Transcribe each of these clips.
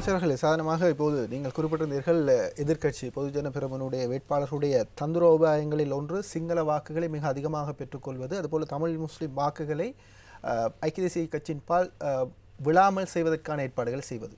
அமைச்சர்களே சாதனமாக இப்போது நீங்கள் குறிப்பிட்டிருந்தீர்கள் எதிர்க்கட்சி பொதுஜன பெருமனுடைய வேட்பாளர்களுடைய தந்திரோபாயங்களில் ஒன்று சிங்கள வாக்குகளை மிக அதிகமாக பெற்றுக்கொள்வது அதுபோல் தமிழ் முஸ்லிம் வாக்குகளை ஐக்கிய தேசிய கட்சியின் பால் விழாமல் செய்வதற்கான ஏற்பாடுகள் செய்வது.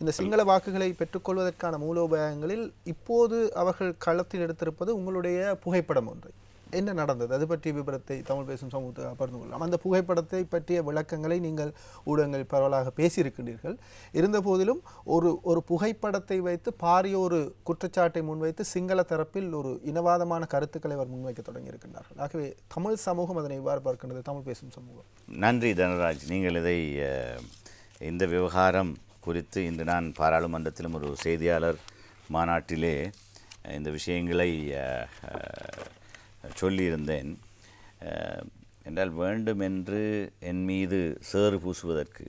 இந்த சிங்கள வாக்குகளை பெற்றுக்கொள்வதற்கான மூலோபாயங்களில் இப்போது அவர்கள் களத்தில் எடுத்திருப்பது உங்களுடைய புகைப்படம் ஒன்று. என்ன நடந்தது? அது பற்றிய விபரத்தை தமிழ் பேசும் சமூகத்தை பகிர்ந்து கொள்ளலாம். அந்த புகைப்படத்தை பற்றிய விளக்கங்களை நீங்கள் ஊடகங்களில் பரவலாக பேசியிருக்கின்றீர்கள். இருந்த போதிலும் ஒரு ஒரு புகைப்படத்தை வைத்து பாரிய ஒரு குற்றச்சாட்டை முன்வைத்து சிங்கள தரப்பில் ஒரு இனவாதமான கருத்துக்களை அவர் முன்வைக்க தொடங்கியிருக்கின்றார்கள். ஆகவே தமிழ் சமூகம் அதனை இவ்வாறு பார்க்கின்றது. தமிழ் பேசும் சமூகம். நன்றி தனராஜ். நீங்கள் இதை இந்த விவகாரம் குறித்து இன்று நான் பாராளுமன்றத்திலும் ஒரு செய்தியாளர் மாநாட்டிலே இந்த விஷயங்களை சொல்லியிருந்தேன். என்றால் வேண்டுமென்று என் மீது சேறு பூசுவதற்கு.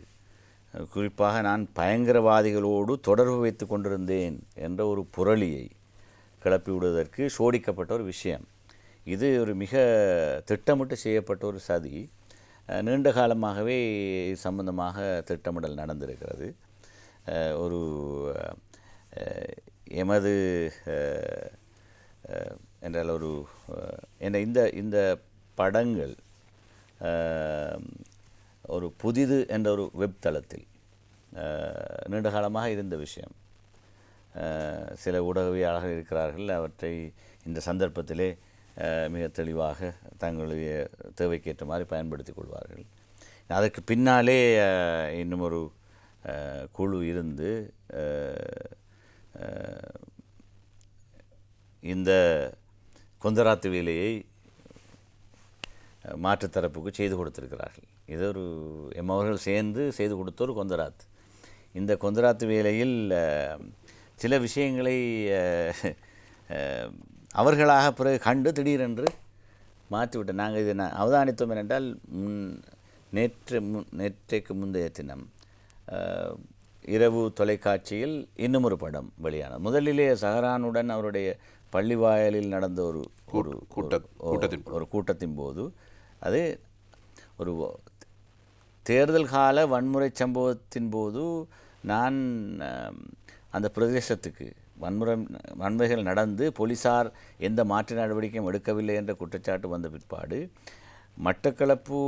குறிப்பாக நான் பயங்கரவாதிகளோடு தொடர்பு வைத்து கொண்டிருந்தேன் என்ற ஒரு புரளியை கிளப்பி விடுவதற்கு சோடிக்கப்பட்ட ஒரு விஷயம். இது ஒரு மிக திட்டமிட்டு செய்யப்பட்ட ஒரு சதி. நீண்ட காலமாகவே சம்பந்தமாக திட்டமிடல் நடந்திருக்கிறது. ஒரு எமது என்றால் ஒரு அஹ், என்ற இந்த இந்த படங்கள் ஒரு புதிது என்ற ஒரு வெப் தளத்தில் நீண்ட காலமாக இருந்த விஷயம். சில ஊடகவியாளர்கள் இருக்கிறார்கள். அவற்றை இந்த சந்தர்ப்பத்திலே மிக தெளிவாக தங்களுடைய தேவைக்கேற்ற மாதிரி பயன்படுத்தி கொள்வார்கள். அதற்கு பின்னாலே இன்னும் ஒரு குழு இருந்து இந்த கொந்தராத்து வேலையை மாற்றுத்தரப்புக்கு மாற்றுத் தரப்புக்கு செய்து கொடுத்திருக்கிறார்கள். இது ஒரு எம்மவர்கள் சேர்ந்து செய்து கொடுத்த ஒரு கொந்தராத் இந்த கொந்தராத்து வேலையில் சில விஷயங்களை அவர்களாக பிறகு கண்டு திடீரென்று மாற்றிவிட்ட நாங்கள் இதை நான் அவதானித்தோம் என்னென்றால் முன் நேற்று முன் நேற்றைக்கு முந்தைய தினம் இரவு தொலைக்காட்சியில் இன்னும் ஒரு படம் வெளியானது. முதலிலே சஹரானுடன் அவருடைய பள்ளி வாயலில் நடந்த ஒரு ஒரு கூட்ட- கூட்டத்தின் ஒரு கூட்டத்தின் போது அது ஒரு தேர்தல் கால வன்முறை சம்பவத்தின் போது நான் அந்த பிரதேசத்துக்கு வன்முறை வன்முறைகள் நடந்து போலீசார் எந்த மாற்று நடவடிக்கையும் எடுக்கவில்லை என்ற குற்றச்சாட்டு வந்த பிற்பாடு மட்டக்களப்பு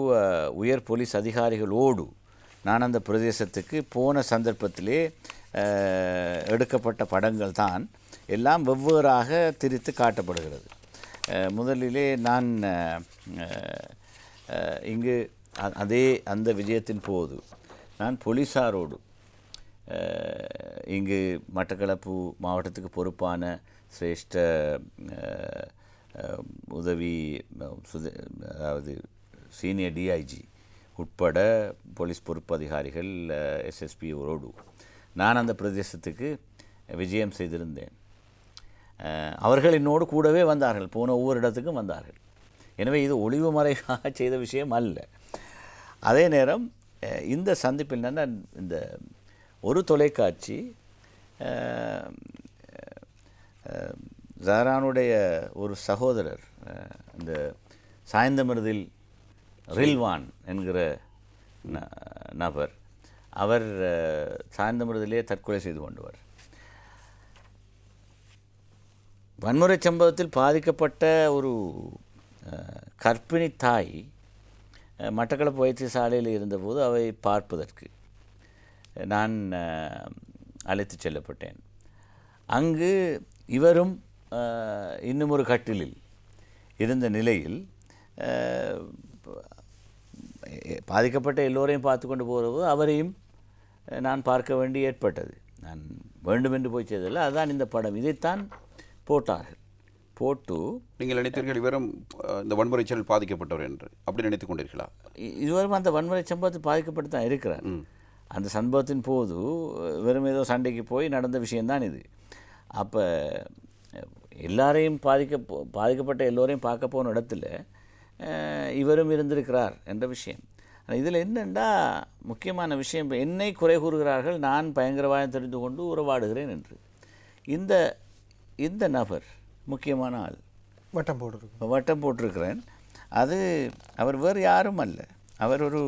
உயர் போலீஸ் அதிகாரிகளோடு நான் அந்த பிரதேசத்துக்கு போன சந்தர்ப்பத்திலே எடுக்கப்பட்ட படங்கள் தான் எல்லாம் வெவ்வேறாக திரித்து காட்டப்படுகிறது. முதலிலே நான் இங்கு அதே அந்த விஜயத்தின் போது நான் போலீஸாரோடு இங்கு மட்டக்களப்பு மாவட்டத்துக்கு பொறுப்பான சிரேஷ்ட உதவி சுத அதாவது சீனியர் டிஐஜி உட்பட போலீஸ் பொறுப்பு அதிகாரிகள் எஸ்எஸ்பியோடு நான் அந்த பிரதேசத்துக்கு விஜயம் செய்திருந்தேன். அவர்கள் என்னோடு கூடவே வந்தார்கள். போன ஒவ்வொரு இடத்துக்கும் வந்தார்கள். எனவே இது ஒளிவு மறைவாக செய்த விஷயம் அல்ல. அதே நேரம் இந்த சந்திப்பில் நான் இந்த ஒரு தொலைக்காட்சி ஜஹரானுடைய ஒரு சகோதரர் இந்த சாய்ந்தமிருதில் ரில்வான் என்கிற ந- நபர் அவர் சாய்ந்தமிருதிலே தற்கொலை செய்து கொண்டவர். வன்முறை சம்பவத்தில் பாதிக்கப்பட்ட ஒரு கற்பிணி தாய் மட்டக்களப்பு வைத்தியசாலையில் இருந்தபோது அவை பார்ப்பதற்கு நான் அழைத்து அழைத்துச் செல்லப்பட்டேன். அங்கு இவரும் இன்னும் ஒரு கட்டிலில் இருந்த நிலையில் பாதிக்கப்பட்ட எல்லோரையும் பார்த்து கொண்டு போகிறபோது அவரையும் நான் பார்க்க வேண்டி ஏற்பட்டது. நான் வேண்டுமென்று போய் செய்ததில்லை. அதுதான் இந்த படம். இதைத்தான் போட்டார்கள். போட்டு நீங்கள் நினைத்தீர்கள் இவரும் இந்த வன்முறை செயல் பாதிக்கப்பட்டவர் என்று. அப்படி நினைத்துக் கொண்டீர்களா? இ- இதுவரைக்கும் அந்த வன்முறை சம்பவத்தில் பாதிக்கப்பட்டு தான் இருக்கிறார். அந்த சம்பவத்தின் போது வெறும் ஏதோ சண்டைக்கு போய் நடந்த விஷயம்தான் இது. அப்போ எல்லாரையும் பாதிக்க போ- பாதிக்கப்பட்ட எல்லோரையும் பார்க்க போன இடத்துல இவரும் இருந்திருக்கிறார் என்ற விஷயம். இதில் என்னென்னா முக்கியமான விஷயம் என்னை குறை கூறுகிறார்கள் நான் பயங்கரவாதம் தெரிந்து கொண்டு உறவாடுகிறேன் என்று. இந்த இந்த நபர் முக்கியமான ஆள். வட்டம் போட்டிருக்கு வட்டம் போட்டிருக்கிறேன். அது அவர் வேறு யாரும் அல்ல. அவர் ஒரு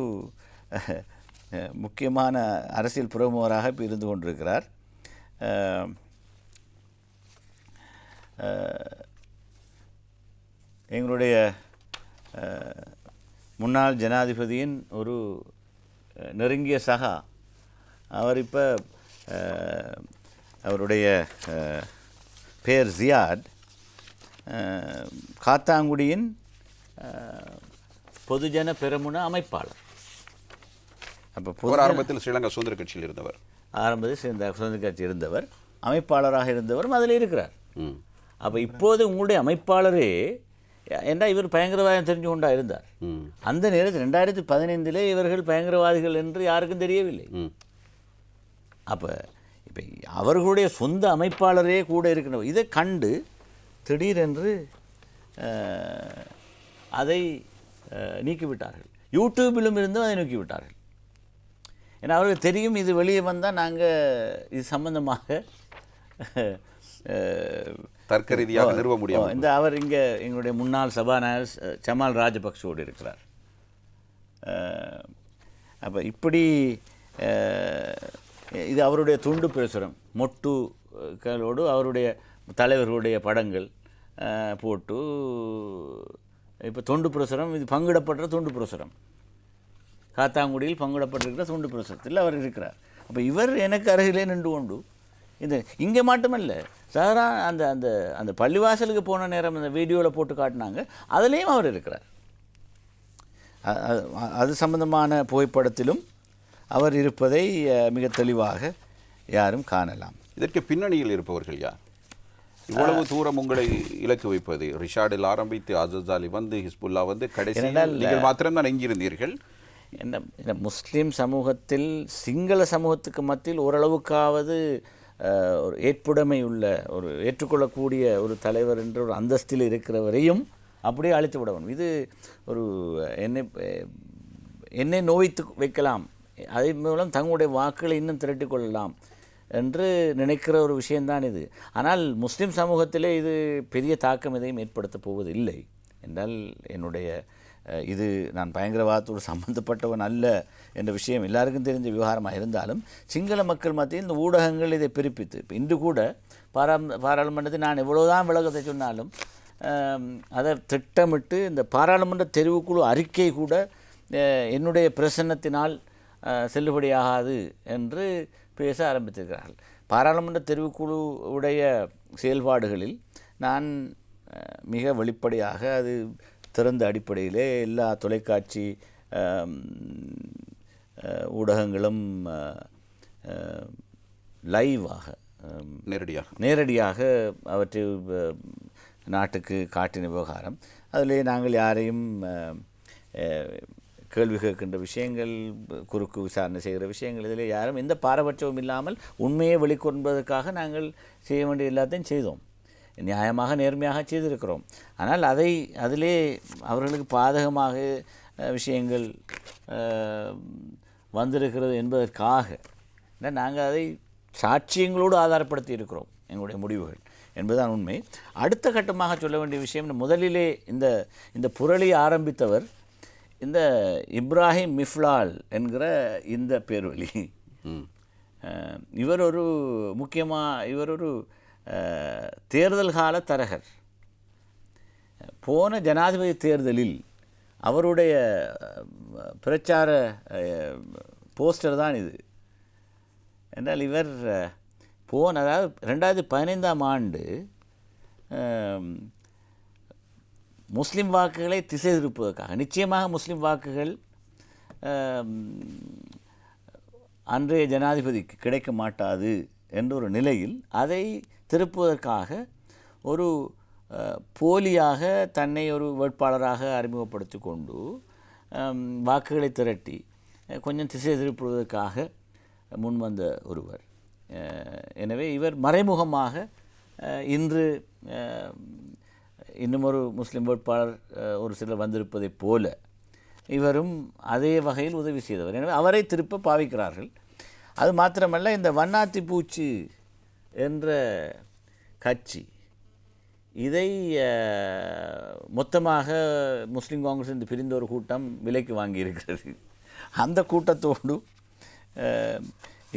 முக்கியமான அரசியல் பிரமுகராக இப்போ இருந்து கொண்டிருக்கிறார். எங்களுடைய முன்னாள் ஜனாதிபதியின் ஒரு நெருங்கிய சகா. அவர் இப்போ அவருடைய பேர் ஜியாட். காத்தாங்குடியின் பொதுஜன பெரமுன அமைப்பாளர். அப்போ ஆரம்பத்தில் ஸ்ரீலங்கா சுதந்திர கட்சியில் இருந்தவர். ஆரம்பத்தில் சேர்ந்த சுதந்திர கட்சி இருந்தவர். அமைப்பாளராக இருந்தவரும் அதில் இருக்கிறார். ம். அப்போ இப்போது உங்களுடைய அமைப்பாளரே என்றால் இவர் பயங்கரவாதம் தெரிஞ்சு கொண்டா இருந்தார்? ம். அந்த நேரத்தில் ரெண்டாயிரத்தி பதினைந்திலே இவர்கள் பயங்கரவாதிகள் என்று யாருக்கும் தெரியவில்லை. ம். அப்போ இப்போ அவர்களுடைய சொந்த அமைப்பாளரே கூட இருக்கின்றவர் இதை கண்டு திடீரென்று அதை நீக்கிவிட்டார்கள். யூடியூபிலும் இருந்தும் அதை நீக்கிவிட்டார்கள். ஏன்னா அவருக்கு தெரியும் இது வெளியே வந்தால் நாங்கள் இது சம்பந்தமாக தர்க்க ரீதியாக நிறுவ முடியும் இந்த அவர் இங்கே எங்களுடைய முன்னாள் சபாநாயகர் ஜமால் ராஜபக்சோடு இருக்கிறார். அப்போ இப்படி இது அவருடைய துண்டு பிரசுரம். மொட்டுகளோடு அவருடைய தலைவர்களுடைய படங்கள் போட்டு இப்போ தொண்டு பிரசுரம் இது பங்கிடப்படுற துண்டு பிரசுரம். காத்தாங்குடியில் பங்கிடப்பட்டிருக்கிற தொண்டு பிரசுரத்தில் அவர் இருக்கிறார். அப்போ இவர் எனக்கு அருகிலே நின்று கொண்டு இந்த இங்கே மட்டுமல்ல சாதாரண அந்த அந்த அந்த பள்ளிவாசலுக்கு போன நேரம் அந்த வீடியோவில் போட்டு காட்டினாங்க அதுலேயும் அவர் இருக்கிறார். அது சம்பந்தமான புகைப்படத்திலும் அவர் இருப்பதை மிக தெளிவாக யாரும் காணலாம். இதற்கு பின்னணியில் இருப்பவர்கள் யார்? இவ்வளவு தூரம் உங்களை இலக்கு வைப்பது ரிஷாடில் ஆரம்பித்து அசஸ் அலி வந்து ஹிஸ்புல்லா வந்து கடைசியில் நீங்கள் மாத்திரம்தான் எங்கிருந்தீர்கள்? என்ன என்ன முஸ்லீம் சமூகத்தில் சிங்கள சமூகத்துக்கு மத்தியில் ஓரளவுக்காவது ஒரு ஏற்புடைமை உள்ள ஒரு ஏற்றுக்கொள்ளக்கூடிய ஒரு தலைவர் என்ற ஒரு அந்தஸ்தில் இருக்கிறவரையும் அப்படியே அழித்து விடணும் இது ஒரு என்னை என்னை நோய்த்து வைக்கலாம். அதன் மூலம் தங்களுடைய வாக்குகளை இன்னும் திரட்டி கொள்ளலாம் என்று நினைக்கிற ஒரு விஷயம்தான் இது. ஆனால் முஸ்லீம் சமூகத்திலே இது பெரிய தாக்கம் எதையும் ஏற்படுத்தப் போவது இல்லை என்றால் என்னுடைய இது நான் பயங்கரவாதத்தோடு சம்பந்தப்பட்டவன் அல்ல என்ற விஷயம் எல்லாருக்கும் தெரிஞ்ச விவகாரமாக இருந்தாலும் சிங்கள மக்கள் மத்தியில் இந்த ஊடகங்கள் இதை பிரிப்பித்து இப்போ இன்று கூட பாரா பாராளுமன்றத்தில் நான் எவ்வளோதான் விலகத்தை சொன்னாலும் அதை திட்டமிட்டு இந்த பாராளுமன்ற தெரிவுக்குழு அறிக்கை கூட என்னுடைய பிரசன்னத்தினால் செல்லுபடியாகாது என்று பேச ஆரம்பித்திருக்கிறார்கள். பாராளுமன்ற தெரிவுக்குழு உடைய செயல்பாடுகளில் நான் மிக வெளிப்படையாக அது திறந்த அடிப்படையிலே எல்லா தொலைக்காட்சி ஊடகங்களும் லைவாக நேரடியாக. நேரடியாக அவற்றை நாட்டுக்கு காட்டின விவகாரம். அதிலே நாங்கள் யாரையும் கேள்வி கேட்கின்ற விஷயங்கள் குறுக்கு விசாரணை செய்கிற விஷயங்கள் இதில் யாரும் எந்த பாரபட்சமும் இல்லாமல் உண்மையை வெளிக்கொண்பதற்காக நாங்கள் செய்ய வேண்டிய எல்லாத்தையும் செய்தோம். நியாயமாக நேர்மையாக செய்திருக்கிறோம். ஆனால் அதை அதிலே அவர்களுக்கு பாதகமாக விஷயங்கள் வந்திருக்கிறது என்பதற்காக நாங்கள் அதை சாட்சியங்களோடு ஆதாரப்படுத்தி இருக்கிறோம் எங்களுடைய முடிவுகள் என்பதுதான் உண்மை. அடுத்த கட்டமாக சொல்ல வேண்டிய விஷயம் முதலிலே இந்த இந்த புரளி ஆரம்பித்தவர் இந்த இப்ராஹிம் மிஃப்லால் என்கிற இந்த பேர்வழி. இவர் ஒரு முக்கியமாக இவர் ஒரு தேர்தல் கால தரகர். போன ஜனாதிபதி தேர்தலில் அவருடைய பிரச்சார போஸ்டர் தான் இது. என்றால் இவர் போன அதாவது ரெண்டாயிரத்தி பதினைந்தாம் ஆண்டு முஸ்லீம் வாக்குகளை திசை திருப்பதற்காக நிச்சயமாக முஸ்லீம் வாக்குகள் அன்றைய ஜனாதிபதிக்கு கிடைக்க மாட்டாது என்ற ஒரு நிலையில் அதை திருப்புவதற்காக ஒரு போலியாக தன்னை ஒரு வேட்பாளராக அறிமுகப்படுத்தி கொண்டு வாக்குகளை திரட்டி கொஞ்சம் திசை திருப்புவதற்காக முன்வந்த ஒருவர். எனவே இவர் மறைமுகமாக இன்று இன்னும் ஒரு முஸ்லிம் வேட்பாளர் ஒரு சிலர் வந்திருப்பதைப் போல இவரும் அதே வகையில் உதவி செய்தவர். எனவே அவரை திருப்ப பாவிக்கிறார்கள். அது மாத்திரமல்ல இந்த வண்ணாத்தி பூச்சி என்ற கட்சி இதை மொத்தமாக முஸ்லீம் காங்கிரஸ் என்று பிரிந்த ஒரு கூட்டம் விலைக்கு வாங்கியிருக்கிறது. அந்த கூட்டத்தோடு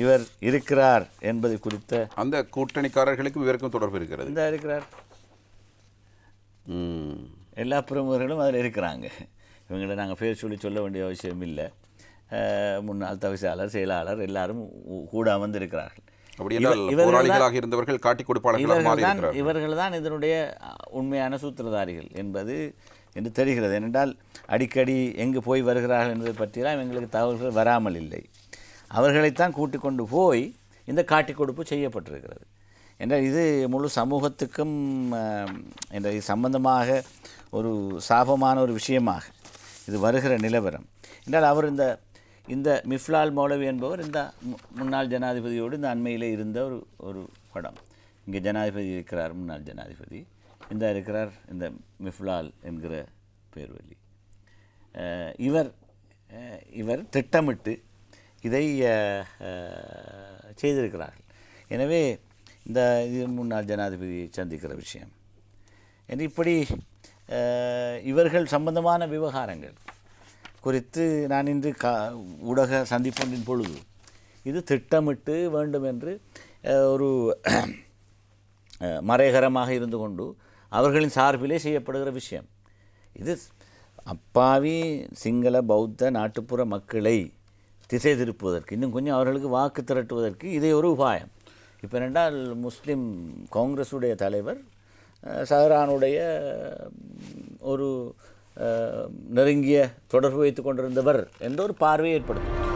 இவர் இருக்கிறார் என்பது குறித்த அந்த கூட்டணிக்காரர்களுக்கும் இவருக்கும் தொடர்பு இருக்கிறது. இந்த இருக்கிறார். எல்லா பிரமுகர்களும் அதில் இருக்கிறாங்க. இவங்களை நாங்கள் பேர் சொல்லி சொல்ல வேண்டிய அவசியம் இல்லை. முன்னாள் தவிசாளர் செயலாளர் எல்லாரும் கூட அமர்ந்திருக்கிறார்கள். இவர்- இவர்கள் தான் இதனுடைய உண்மையான சூத்திரதாரிகள் என்பது என்று தெரிகிறது. ஏனென்றால் அடிக்கடி எங்கு போய் வருகிறார்கள் என்பதை பற்றியெல்லாம் எங்களுக்கு தகவல்கள் வராமல் இல்லை. அவர்களைத்தான் கூட்டிக் கொண்டு போய் இந்த காட்டிக் கொடுப்பு செய்யப்பட்டிருக்கிறது. என்றால் இது முழு சமூகத்துக்கும் என்ற இது சம்பந்தமாக ஒரு சாபமான ஒரு விஷயமாக இது வருகிற நிலவரம். என்றால் அவர் இந்த இந்த மிஃப்லால் மௌலவி என்பவர் இந்த மு- முன்னாள் ஜனாதிபதியோடு இந்த அண்மையில் இருந்த ஒரு ஒரு படம். இங்கே ஜனாதிபதி இருக்கிறார் முன்னாள் ஜனாதிபதி. இந்த இருக்கிறார் இந்த மிஃப்லால் என்கிற பேர்வழி. இவர் இவர் திட்டமிட்டு இதை செய்திருக்கிறார்கள். எனவே இந்த இது முன்னாள் ஜனாதிபதியை சந்திக்கிற விஷயம். என்று இப்படி இவர்கள் சம்பந்தமான விவகாரங்கள் குறித்து நான் இன்று கா ஊடக சந்திப்பொன்றின் பொழுது இது திட்டமிட்டு வேண்டும் என்று ஒரு மறைகரமாக இருந்து கொண்டு அவர்களின் சார்பிலே செய்யப்படுகிற விஷயம். இது அப்பாவி சிங்கள பௌத்த நாட்டுப்புற மக்களை திசை திருப்புவதற்கு இன்னும் கொஞ்சம் அவர்களுக்கு வாக்கு திரட்டுவதற்கு இதே ஒரு உபாயம். இப்போ ரெண்டால் முஸ்லீம் காங்கிரஸுடைய தலைவர் சஹரானுடைய ஒரு நெருங்கிய தொடர்பு வைத்து கொண்டிருந்தவர் என்ற ஒரு பார்வையை ஏற்படுத்தும்.